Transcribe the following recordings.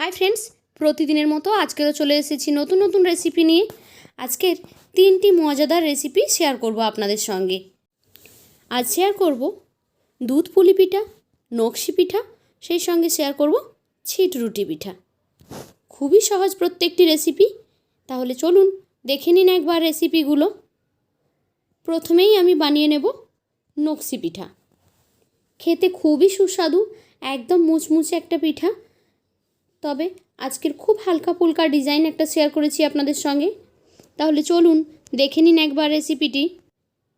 Hi friends প্রতিদিনের মতো আজকেও চলে এসেছি নতুন নতুন রেসিপি নিয়ে। আজকের তিনটি মজাদার রেসিপি শেয়ার করব আপনাদের সঙ্গে। আজ শেয়ার করব দুধ পুলি পিঠা, নকশি পিঠা, সেই সঙ্গে শেয়ার করব ছিট রুটি পিঠা। খুবই সহজ প্রত্যেকটি রেসিপি তাহলে চলুন দেখে নিন একবার রেসিপিগুলো প্রথমেই আমি বানিয়ে নেব নকশি পিঠা। খেতে খুবই সুস্বাদু, একদম মুচমুচে একটা পিঠা। তবে আজকের খুব হালকা ফুলকা ডিজাইন একটা শেয়ার করেছি আপনাদের সঙ্গে। তাহলে চলুন, দেখে নিন একবার রেসিপিটি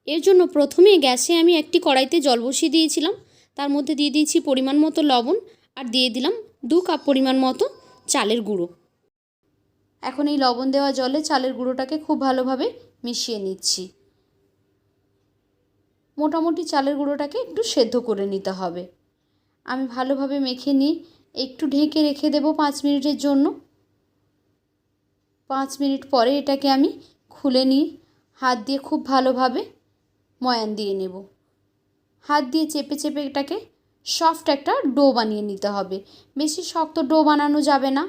এর জন্য প্রথমে গ্যাসে আমি একটি কড়াইতে জল বসিয়ে দিয়েছিলাম। তার মধ্যে দিয়ে দিয়েছি পরিমাণ মতো লবণ আর দিয়ে দিলাম দু কাপ পরিমাণ মতো চালের গুঁড়ো। এখন এই লবণ দেওয়া জলে চালের গুঁড়োটাকে খুব ভালোভাবে মিশিয়ে নিচ্ছি। মোটামুটি চালের গুঁড়োটাকে একটু সেদ্ধ করে নিতে হবে। আমি ভালোভাবে মেখে নিই একটু ঢেকে রেখে দেব পাঁচ মিনিটের জন্য। পাঁচ মিনিট পরে এটাকে আমি খুলে নিই হাত দিয়ে খুব ভালোভাবে ময়ান দিয়ে নেব। হাত দিয়ে চেপে চেপে এটাকে সফট একটা ডো বানিয়ে নিতে হবে। বেশি শক্ত ডো বানানো যাবে না।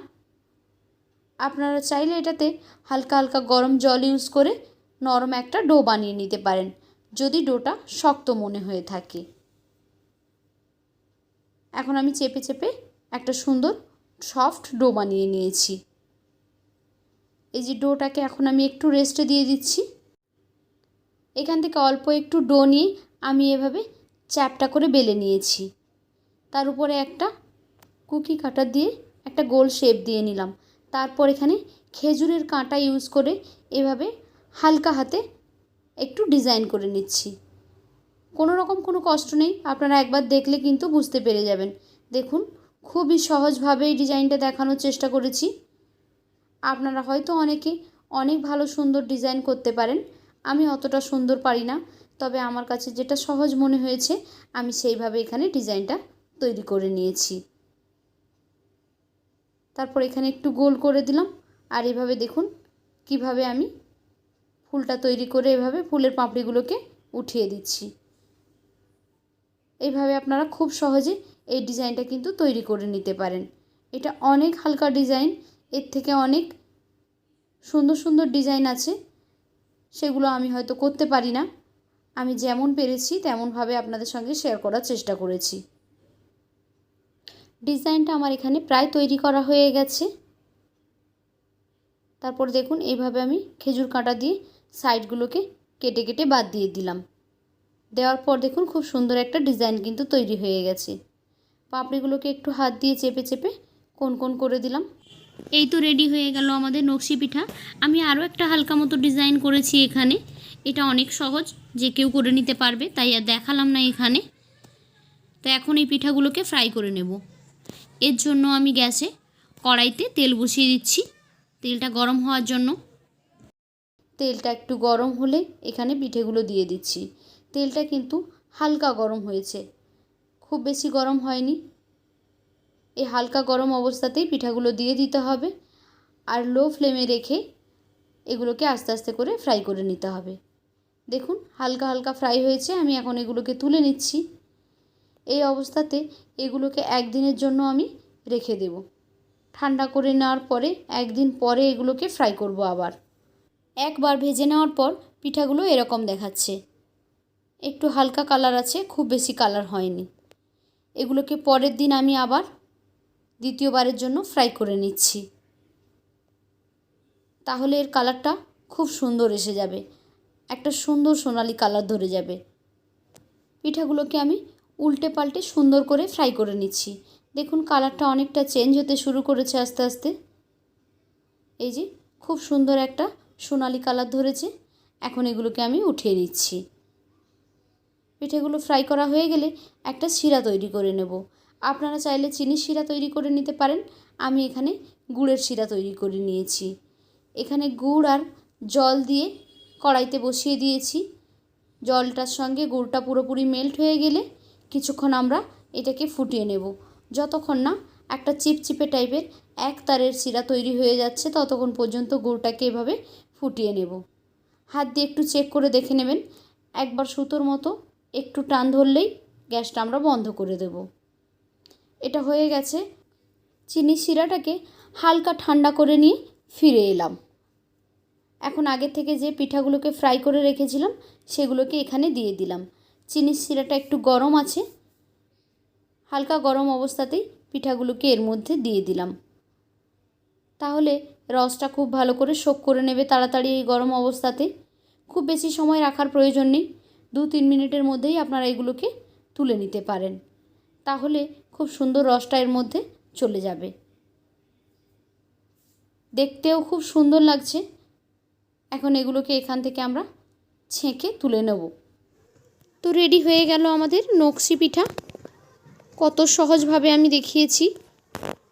আপনারা চাইলে এটাতে হালকা হালকা গরম জল ইউজ করে নরম একটা ডো বানিয়ে নিতে পারেন, যদি ডোটা শক্ত মনে হয়ে থাকে। এখন আমি চেপে চেপে একটা সুন্দর সফট ডো বানিয়ে নিয়েছি। এই যে ডোটাকে এখন আমি একটু রেস্টে দিয়ে দিচ্ছি। এখান থেকে অল্প একটু ডো নিয়ে আমি এভাবে চ্যাপটা করে বেলে নিয়েছি। তার উপরে একটা কুকি কাটার দিয়ে একটা গোল শেপ দিয়ে নিলাম। তারপর এখানে খেজুরের কাঁটা ইউজ করে এভাবে হালকা হাতে একটু ডিজাইন করে নিচ্ছি। কোনো রকম কোনো কষ্ট নেই, আপনারা একবার দেখলে কিন্তু বুঝতে পেরে যাবেন। দেখুন খুবই সহজভাবে এই ডিজাইনটা দেখানোর চেষ্টা করেছি। আপনারা হয়তো অনেকে অনেক ভালো সুন্দর ডিজাইন করতে পারেন। আমি অতটা সুন্দর পারি না, তবে আমার কাছে যেটা সহজ মনে হয়েছে, আমি সেইভাবে এখানে ডিজাইনটা তৈরি করে নিয়েছি। তারপর এখানে একটু গোল করে দিলাম, আর এভাবে দেখুন কীভাবে আমি ফুলটা তৈরি করে এভাবে ফুলের পাপড়িগুলোকে উঠিয়ে দিচ্ছি। এইভাবে আপনারা খুব সহজে এই ডিজাইনটা কিন্তু তৈরি করে নিতে পারেন। এটা অনেক হালকা ডিজাইন, এর থেকে অনেক সুন্দর সুন্দর ডিজাইন আছে। সেগুলো আমি হয়তো করতে পারি না। আমি যেমন পেরেছি তেমনভাবে আপনাদের সঙ্গে শেয়ার করার চেষ্টা করেছি। ডিজাইনটা আমার এখানে প্রায় তৈরি করা হয়ে গেছে। তারপর দেখুন, এইভাবে আমি খেজুর কাঁটা দিয়ে সাইডগুলোকে কেটে কেটে বাদ দিয়ে দিলাম। দেওয়ার পর দেখুন, খুব সুন্দর একটা ডিজাইন কিন্তু তৈরি হয়ে গেছে। পাপড়িগুলোকে একটু হাত দিয়ে চেপে চেপে কোন কোন করে দিলাম। এই তো রেডি হয়ে গেল আমাদের নকশি পিঠা। আমি আরও একটা হালকা মতো ডিজাইন করেছি এখানে। এটা অনেক সহজ, যে কেউ করে নিতে পারবে, তাই আর দেখালাম না এখানে। তো এখন এই পিঠাগুলোকে ফ্রাই করে নেব। এর জন্য আমি গ্যাসে কড়াইতে তেল বসিয়ে দিচ্ছি। তেলটা গরম হওয়ার জন্য। তেলটা একটু গরম হলে এখানে পিঠেগুলো দিয়ে দিচ্ছি। তেলটা কিন্তু হালকা গরম হয়েছে। খুব বেশি গরম হয়নি। এই হালকা গরম অবস্থাতেই পিঠাগুলো দিয়ে দিতে হবে আর লো ফ্লেমে রেখে এগুলোকে আস্তে আস্তে করে ফ্রাই করে নিতে হবে। দেখুন, হালকা হালকা ফ্রাই হয়েছে, আমি এখন এগুলোকে তুলে নিচ্ছি। এই অবস্থাতে এগুলোকে একদিনের জন্য আমি রেখে দেব। ঠান্ডা করে নেওয়ার পরে একদিন পরে এগুলোকে ফ্রাই করব আবার। একবার ভেজে নেওয়ার পর পিঠাগুলো এরকম দেখাচ্ছে। একটু হালকা কালার আছে, খুব বেশি কালার হয়নি। এগুলোকে পরের দিন আমি আবার দ্বিতীয়বারের জন্য ফ্রাই করে নিচ্ছি। তাহলে এর কালারটা খুব সুন্দর এসে যাবে। একটা সুন্দর সোনালি কালার ধরে যাবে। পিঠাগুলোকে আমি উল্টে পাল্টে সুন্দর করে ফ্রাই করে নিচ্ছি। দেখুন কালারটা অনেকটা চেঞ্জ হতে শুরু করেছে আস্তে আস্তে। এই যে খুব সুন্দর একটা সোনালি কালার ধরেছে। এখন এগুলোকে আমি উঠিয়ে নিচ্ছি। পিঠেগুলো ফ্রাই করা হয়ে গেলে একটা শিরা তৈরি করে নেব। আপনারা চাইলে চিনির শিরা তৈরি করে নিতে পারেন। আমি এখানে গুড়ের শিরা তৈরি করে নিয়েছি। এখানে গুড় আর জল দিয়ে কড়াইতে বসিয়ে দিয়েছি। জলটার সঙ্গে গুড়টা পুরোপুরি মেল্ট হয়ে গেলে কিছুক্ষণ আমরা এটাকে ফুটিয়ে নেব। যতক্ষণ না একটা চিপচিপে টাইপের এক তারের শিরা তৈরি হয়ে যাচ্ছে, ততক্ষণ পর্যন্ত গুড়টাকে এভাবে ফুটিয়ে নেব। হাত দিয়ে একটু চেক করে দেখে নেবেন। একবার সুতোর মতো একটু টান ধরলেই গ্যাসটা আমরা বন্ধ করে দেব। এটা হয়ে গেছে। চিনির শিরাটাকে হালকা ঠান্ডা করে নিয়ে ফিরে এলাম। এখন আগে থেকে যে পিঠাগুলোকে ফ্রাই করে রেখেছিলাম, সেগুলোকে এখানে দিয়ে দিলাম। চিনির শিরাটা একটু গরম আছে। হালকা গরম অবস্থাতেই পিঠাগুলোকে এর মধ্যে দিয়ে দিলাম। তাহলে রসটা খুব ভালো করে শোক করে নেবে তাড়াতাড়ি এই গরম অবস্থাতে। খুব বেশি সময় রাখার প্রয়োজন নেই। দু তিন মিনিটের মধ্যেই আপনারা এগুলোকে তুলে নিতে পারেন। তাহলে খুব সুন্দর রসটা এর মধ্যে চলে যাবে। দেখতেও খুব সুন্দর লাগছে। এখন এগুলোকে এখান থেকে আমরা ছেঁকে তুলে নেব। তো রেডি হয়ে গেল আমাদের নকশি পিঠা। কত সহজভাবে আমি দেখিয়েছি।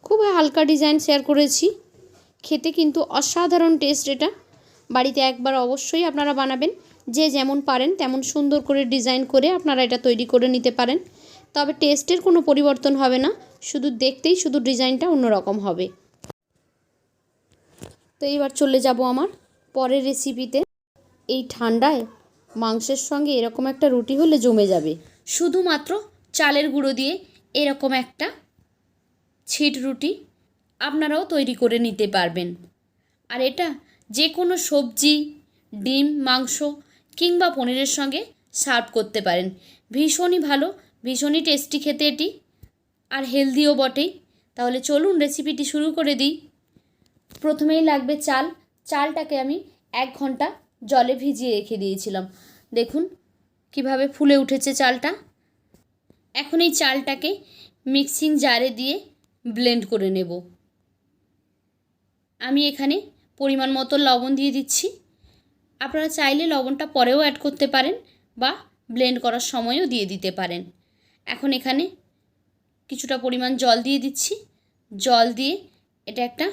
খুব হালকা ডিজাইন শেয়ার করেছি। খেতে কিন্তু অসাধারণ টেস্ট এটা। বাড়িতে একবার অবশ্যই আপনারা বানাবেন। যে যেমন পারেন, তেমন সুন্দর করে ডিজাইন করে আপনারা এটা তৈরি করে নিতে পারেন। তবে টেস্টের কোনো পরিবর্তন হবে না, শুধু দেখতেই শুধু ডিজাইনটা অন্যরকম হবে। তো এইবার চলে যাব আমার পরের রেসিপিতে এই ঠান্ডায় মাংসের সঙ্গে এরকম একটা রুটি হলে জমে যাবে। শুধুমাত্র চালের গুঁড়ো দিয়ে এরকম একটা ছিট রুটি আপনারাও তৈরি করে নিতে পারবেন। আর এটা যে কোনো সবজি, ডিম, মাংস কিংবা পনিরের সঙ্গে সার্ভ করতে পারেন। ভীষণই ভালো, ভীষণই টেস্টি খেতে এটি, আর হেলদিও বটেই তাহলে চলুন রেসিপিটি শুরু করে দিই। প্রথমেই লাগবে চাল। চালটাকে আমি এক ঘণ্টা জলে ভিজিয়ে রেখে দিয়েছিলাম। দেখুন কীভাবে ফুলে উঠেছে চালটা। এখন এই চালটাকে মিক্সিং জারে দিয়ে ব্লেন্ড করে নেব। আমি এখানে পরিমাণ মতো লবণ দিয়ে দিচ্ছি। আপনারা চাইলে লবণটা পরেও অ্যাড করতে পারেন বা ব্লেন্ড করার সময়ও দিয়ে দিতে পারেন। এখন এখানে কিছুটা পরিমাণ জল দিয়ে দিচ্ছি। জল দিয়ে এটা একটা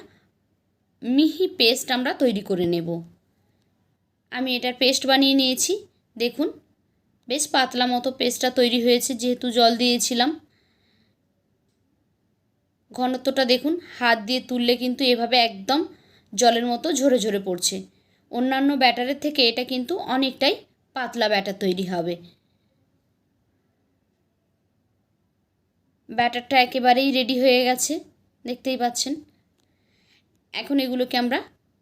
মিহি পেস্ট আমরা তৈরি করে নেব। আমি এটার পেস্ট বানিয়ে নিয়েছি। দেখুন, বেশ পাতলা মতো পেস্টটা তৈরি হয়েছে, যেহেতু জল দিয়েছিলাম। ঘনত্বটা দেখুন, হাত দিয়ে তুললে কিন্তু এভাবে একদম জলের মতো ঝরে ঝরে পড়ছে। অন্যান্য ব্যাটারের থেকে এটা কিন্তু অনেকটাই পাতলা ব্যাটার তৈরি হবে। ব্যাটারটা একেবারেই রেডি হয়ে গেছে, দেখতেই পাচ্ছেন। এখন এগুলোকে আমরা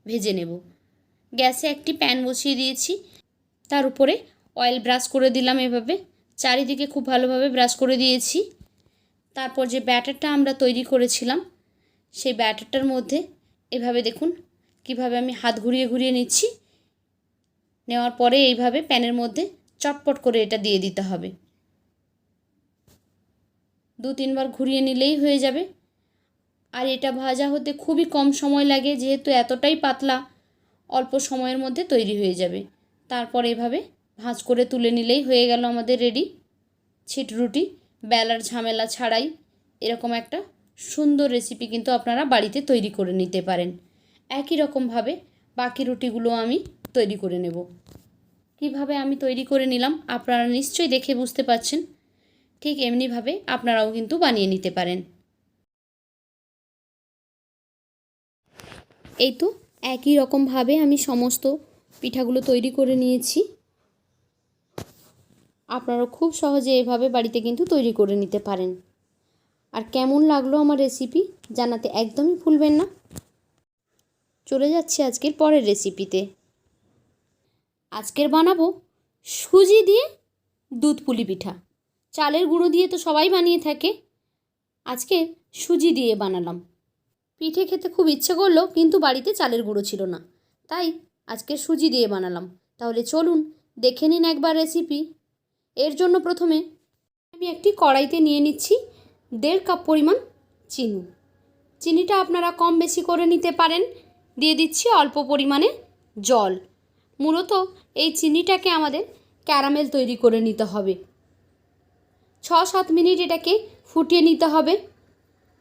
ভেজে নেব। গ্যাসে একটি প্যান বসিয়ে দিয়েছি, তার উপরে অয়েল ব্রাশ করে দিলাম এভাবে। চারিদিকে খুব ভালোভাবে ব্রাশ করে দিয়েছি। তারপর যে ব্যাটারটা আমরা তৈরি করেছিলাম, সেই ব্যাটারটার মধ্যে এভাবে দেখুন কীভাবে আমি হাত ঘুরিয়ে ঘুরিয়ে নিচ্ছি, নেওয়ার পরে এইভাবে প্যানের মধ্যে চটপট করে এটা দিয়ে দিতে হবে। দু তিনবার ঘুরিয়ে নিলেই হয়ে যাবে। আর এটা ভাজা হতে খুবই কম সময় লাগে, যেহেতু এতটাই পাতলা, অল্প সময়ের মধ্যে তৈরি হয়ে যাবে। তারপর এভাবে ভাঁজ করে তুলে নিলেই হয়ে গেল আমাদের রেডি। ছিট রুটি বেলার ঝামেলা ছাড়াই এরকম একটা সুন্দর রেসিপি কিন্তু আপনারা বাড়িতে তৈরি করে নিতে পারেন। একই রকমভাবে বাকি রুটিগুলো আমি তৈরি করে নেব। কীভাবে আমি তৈরি করে নিলাম আপনারা নিশ্চয়ই দেখে বুঝতে পারছেন। ঠিক এমনিভাবে আপনারাও কিন্তু বানিয়ে নিতে পারেন। এই তো একই রকমভাবে আমি সমস্ত পিঠাগুলো তৈরি করে নিয়েছি। আপনারা খুব সহজে এভাবে বাড়িতে কিন্তু তৈরি করে নিতে পারেন। আর কেমন লাগল আমার রেসিপি জানাতে একদমই ভুলবেন না। চলে যাচ্ছি আজকের পরের রেসিপিতে আজকের বানাবো সুজি দিয়ে দুধ পুলি পিঠা। চালের গুঁড়ো দিয়ে তো সবাই বানিয়ে থাকে। আজকে সুজি দিয়ে বানালাম। পিঠে খেতে খুব ইচ্ছে করল, কিন্তু বাড়িতে চালের গুঁড়ো ছিল না। তাই আজকে সুজি দিয়ে বানালাম। তাহলে চলুন দেখে নিন একবার রেসিপি এর জন্য প্রথমে আমি একটি কড়াইতে নিয়ে নিচ্ছি দেড় কাপ পরিমাণ চিনি। চিনিটা আপনারা কম বেশি করে নিতে পারেন। দিয়ে দিচ্ছি অল্প পরিমাণে জল। মূলত এই চিনিটাকে আমাদের ক্যারামেল তৈরি করে নিতে হবে। ছ সাত মিনিট এটাকে ফুটিয়ে নিতে হবে।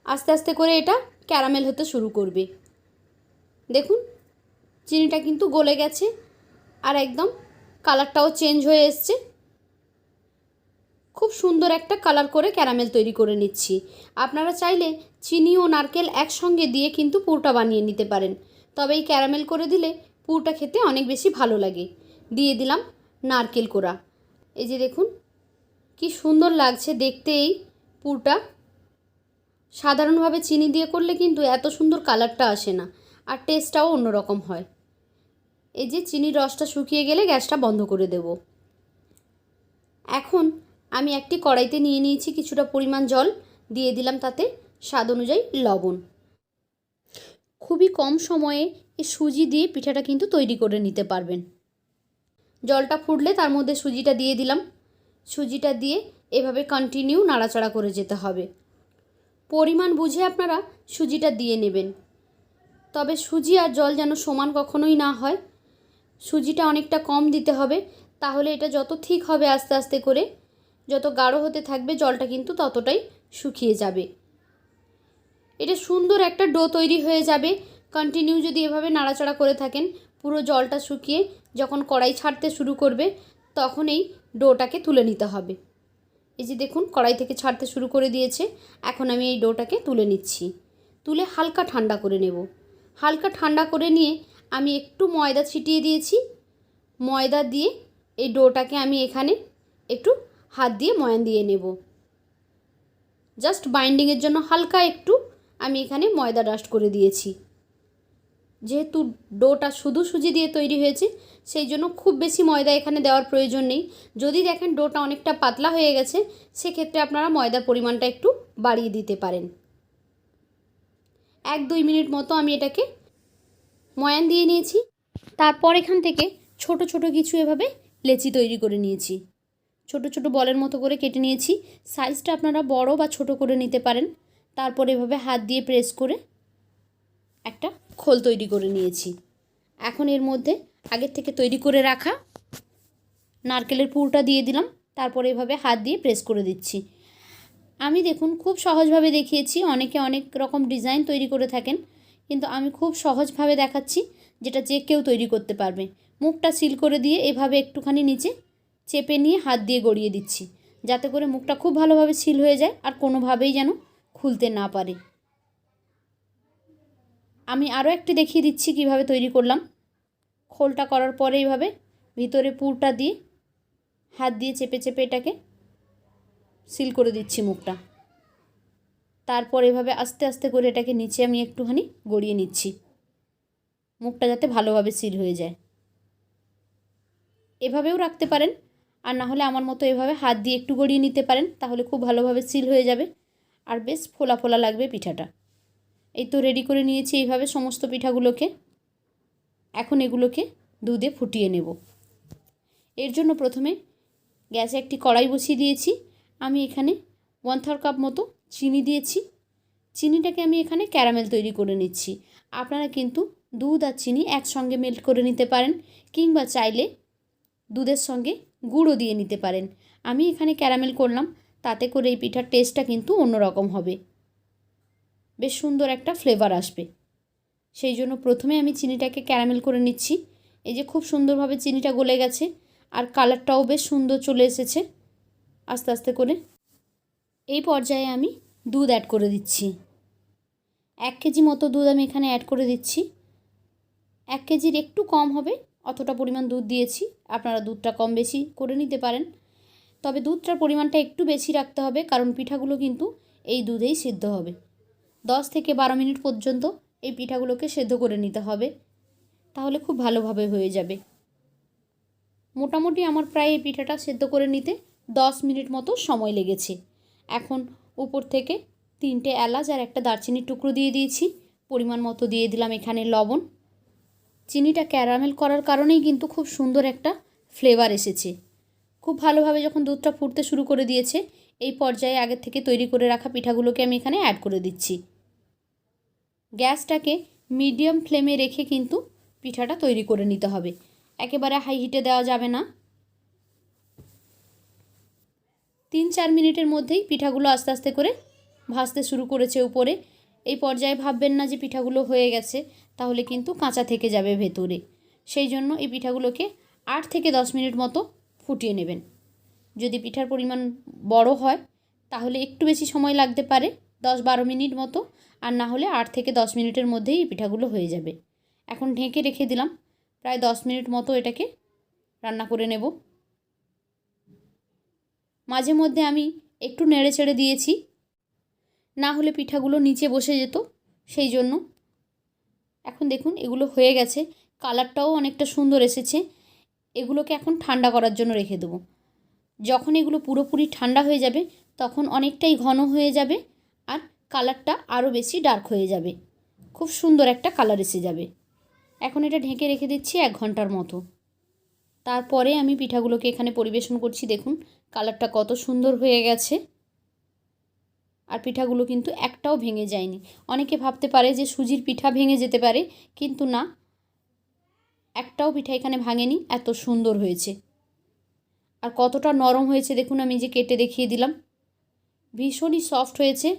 আস্তে আস্তে করে এটা ক্যারামেল হতে শুরু করবে। দেখুন, চিনিটা কিন্তু গলে গেছে আর একদম কালারটাও চেঞ্জ হয়ে এসছে। খুব সুন্দর একটা কালার করে ক্যারামেল তৈরি করে নিচ্ছি। আপনারা চাইলে চিনি ও নারকেল একসঙ্গে দিয়ে কিন্তু পুরটা বানিয়ে নিতে পারেন। তবে এই ক্যারামেল করে দিলে পুরটা খেতে অনেক বেশি ভালো লাগে। দিয়ে দিলাম নারকেল কোড়া। এই যে দেখুন, কি সুন্দর লাগছে দেখতে এই পুরটা। সাধারণভাবে চিনি দিয়ে করলে কিন্তু এত সুন্দর কালারটা আসে না, আর টেস্টটাও অন্যরকম হয়। এই যে চিনির রসটা শুকিয়ে গেলে গ্যাসটা বন্ধ করে দেব। এখন আমি একটি কড়াইতে নিয়ে নিয়েছি কিছুটা পরিমাণ জল, দিয়ে দিলাম তাতে স্বাদ অনুযায়ী লবণ। খুবই কম সময়ে এই সুজি দিয়ে পিঠাটা কিন্তু তৈরি করে নিতে পারবেন। জলটা ফুটলে তার মধ্যে সুজিটা দিয়ে দিলাম। সুজিটা দিয়ে এভাবে কন্টিনিউ নাড়াচাড়া করে যেতে হবে। পরিমাণ বুঝে আপনারা সুজিটা দিয়ে নেবেন। তবে সুজি আর জল যেন সমান কখনোই না হয়, সুজিটা অনেকটা কম দিতে হবে, তাহলে এটা যত ঠিক হবে আস্তে আস্তে করে, যত গাঢ় হতে থাকবে, জলটা কিন্তু ততটাই শুকিয়ে যাবে। এটা সুন্দর একটা ডো তৈরি হয়ে যাবে। কন্টিনিউ যদি এভাবে নাড়াচাড়া করে থাকেন, পুরো জলটা শুকিয়ে যখন কড়াই ছাড়তে শুরু করবে, তখন এই ডোটাকে তুলে নিতে হবে। এই যে দেখুন, কড়াই থেকে ছাড়তে শুরু করে দিয়েছে। এখন আমি এই ডোটাকে তুলে নিচ্ছি। তুলে হালকা ঠান্ডা করে নেব। হালকা ঠান্ডা করে নিয়ে আমি একটু ময়দা ছিটিয়ে দিয়েছি। ময়দা দিয়ে এই ডোটাকে আমি এখানে একটু হাত দিয়ে ময়ান দিয়ে নেব। জাস্ট বাইন্ডিংয়ের জন্য হালকা একটু আমি এখানে ময়দা ডাস্ট করে দিয়েছি। যেহেতু ডোটা শুধু সুজি দিয়ে তৈরি হয়েছে, সেই জন্য খুব বেশি ময়দা এখানে দেওয়ার প্রয়োজন নেই। যদি দেখেন ডোটা অনেকটা পাতলা হয়ে গেছে, সেক্ষেত্রে আপনারা ময়দার পরিমাণটা একটু বাড়িয়ে দিতে পারেন। এক দুই মিনিট মতো আমি এটাকে ময়ান দিয়ে নিয়েছি। তারপর এখান থেকে ছোট ছোট কিছু এভাবে লেচি তৈরি করে নিয়েছি। ছোট ছোট বলের মতো করে কেটে নিয়েছি। সাইজটা আপনারা বড় বা ছোট করে নিতে পারেন। তারপর এভাবে হাত দিয়ে প্রেস করে একটা খোল তৈরি করে নিয়েছি। এখন এর মধ্যে আগের থেকে তৈরি করে রাখা নারকেলের পুরটা দিয়ে দিলাম, তারপর এভাবে হাত দিয়ে প্রেস করে দিচ্ছি। আমি দেখুন খুব সহজভাবে দেখিয়েছি, অনেকে অনেক রকম ডিজাইন তৈরি করে থাকেন, কিন্তু আমি খুব সহজভাবে দেখাচ্ছি যেটা যে কেউ তৈরি করতে পারবে। মুখটা সিল করে দিয়ে এভাবে একটুখানি নিচে চেপে নিয়ে হাত দিয়ে গড়িয়ে দিচ্ছি, যাতে করে মুখটা খুব ভালোভাবে সিল হয়ে যায় আর কোনোভাবেই যেন খুলতে না পারে। আমি আরও একটি দেখিয়ে দিচ্ছি কীভাবে তৈরি করলাম। খোলটা করার পরে এইভাবে ভিতরে পুরটা দিয়ে হাত দিয়ে চেপে চেপে এটাকে সিল করে দিচ্ছি মুখটা। তারপর এভাবে আস্তে আস্তে করে এটাকে নিচে আমি একটুখানি গড়িয়ে নিচ্ছি। মুখটা যাতে ভালোভাবে সিল হয়ে যায়। এভাবেও রাখতে পারেন। আর না হলে আমার মতো এভাবে হাত দিয়ে একটু গড়িয়ে নিতে পারেন। তাহলে খুব ভালোভাবে সিল হয়ে যাবে। আর বেশ ফোলা ফোলা লাগবে পিঠাটা। এই তো রেডি করে নিয়েছি এইভাবে সমস্ত পিঠাগুলোকে। এখন এগুলোকে দুধে ফুটিয়ে নেব। এর জন্য প্রথমে গ্যাসে একটি কড়াই বসিয়ে দিয়েছি। আমি এখানে ওয়ান থার্ড কাপ মতো চিনি দিয়েছি। চিনিটাকে আমি এখানে ক্যারামেল তৈরি করে নিচ্ছি। আপনারা কিন্তু দুধ আর চিনি একসঙ্গে মেল্ট করে নিতে পারেন কিংবা চাইলে দুধের সঙ্গে গুঁড়ো দিয়ে নিতে পারেন। আমি এখানে ক্যারামেল করলাম। তাতে করে এই পিঠার টেস্টটা কিন্তু অন্যরকম হবে। বেশ সুন্দর একটা ফ্লেভার আসবে। সেই জন্য প্রথমে আমি চিনিটাকে ক্যারামেল করে নিচ্ছি। এই যে খুব সুন্দরভাবে চিনিটা গলে গেছে আর কালারটাও বেশ সুন্দর চলে এসেছে। আস্তে আস্তে করে এই পর্যায়ে আমি দুধ অ্যাড করে দিচ্ছি। এক কেজি মতো দুধ আমি এখানে অ্যাড করে দিচ্ছি। এক কেজির একটু কম হবে, অতটা পরিমাণ দুধ দিয়েছি। আপনারা দুধটা কম বেশি করে নিতে পারেন। তবে দুধটার পরিমাণটা একটু বেশি রাখতে হবে, কারণ পিঠাগুলো কিন্তু এই দুধেই সিদ্ধ হবে। দশ থেকে বারো মিনিট পর্যন্ত এই পিঠাগুলোকে সেদ্ধ করে নিতে হবে, তাহলে খুব ভালোভাবে হয়ে যাবে। মোটামুটি আমার প্রায় এই পিঠাটা সেদ্ধ করে নিতে দশ মিনিট মতো সময় লেগেছে। এখন উপর থেকে তিনটে এলাচ আর একটা দারচিনির টুকরো দিয়ে দিয়েছি। পরিমাণ মতো দিয়ে দিলাম এখানে লবণ। চিনিটা ক্যারামেল করার কারণেই কিন্তু খুব সুন্দর একটা ফ্লেভার এসেছে। খুব ভালোভাবে যখন দুধটা ফুটতে শুরু করে দিয়েছে, এই পর্যায়ে আগের থেকে তৈরি করে রাখা পিঠাগুলোকে আমি এখানে অ্যাড করে দিচ্ছি। গ্যাসটাকে মিডিয়াম ফ্লেমে রেখে কিন্তু পিঠাটা তৈরি করে নিতে হবে। একেবারে হাই হিটে দেওয়া যাবে না। তিন চার মিনিটের মধ্যেই পিঠাগুলো আস্তে আস্তে করে ভাজতে শুরু করেছে উপরে। এই পর্যায়ে ভাববেন না যে পিঠাগুলো হয়ে গেছে, তাহলে কিন্তু কাঁচা থেকে যাবে ভেতরে। সেই জন্য এই পিঠাগুলোকে আট থেকে দশ মিনিট মতো ফুটিয়ে নেবেন। যদি পিঠার পরিমাণ বড় হয়, তাহলে একটু বেশি সময় লাগতে পারে, দশ বারো মিনিট মতো, আর না হলে আট থেকে দশ মিনিটের মধ্যেই এই পিঠাগুলো হয়ে যাবে। এখন ঢেকে রেখে দিলাম, প্রায় দশ মিনিট মতো এটাকে রান্না করে নেব। মাঝে মধ্যে আমি একটু নেড়ে ছেড়ে দিয়েছি, না হলে পিঠাগুলো নিচে বসে যেত, সেই জন্য। এখন দেখুন, এগুলো হয়ে গেছে, কালারটাও অনেকটা সুন্দর এসেছে এগুলোকে এখন ঠান্ডা করার জন্য রেখে দেবো। যখন এগুলো পুরোপুরি ঠান্ডা হয়ে যাবে, তখন অনেকটাই ঘন হয়ে যাবে আর কালারটা আরও বেশি ডার্ক হয়ে যাবে। খুব সুন্দর একটা কালার এসে যাবে। এখন এটা ঢেকে রেখে দিচ্ছি এক ঘণ্টার মতো। তারপরে আমি পিঠাগুলোকে এখানে পরিবেশন করছি, দেখুন কালারটা কত সুন্দর হয়ে গেছে। আর পিঠাগুলো কিন্তু একটাও ভেঙে যায়নি। অনেকে ভাবতে পারে যে সুজির পিঠা ভেঙে যেতে পারে, কিন্তু না একটাও পিঠা এখানে ভাঙেনি, এত সুন্দর হয়েছে। আর কতটা নরম হয়েছে দেখুন, আমি যে কেটে দেখিয়ে দিলাম। ভীষণই সফট হয়েছে,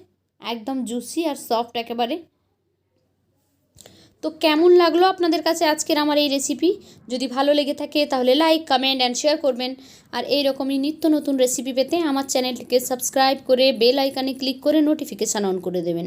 একদম জুসি আর সফট একেবারে। তো কেমন লাগল আপনাদের কাছে আজকের আমার এই রেসিপি যদি ভালো লেগে থাকে তাহলে লাইক কমেন্ট অ্যান্ড শেয়ার করবেন। আর এই রকমই নিত্য নতুন রেসিপি পেতে আমার চ্যানেলটিকে সাবস্ক্রাইব করে বেল আইকানে ক্লিক করে নোটিফিকেশান অন করে দেবেন।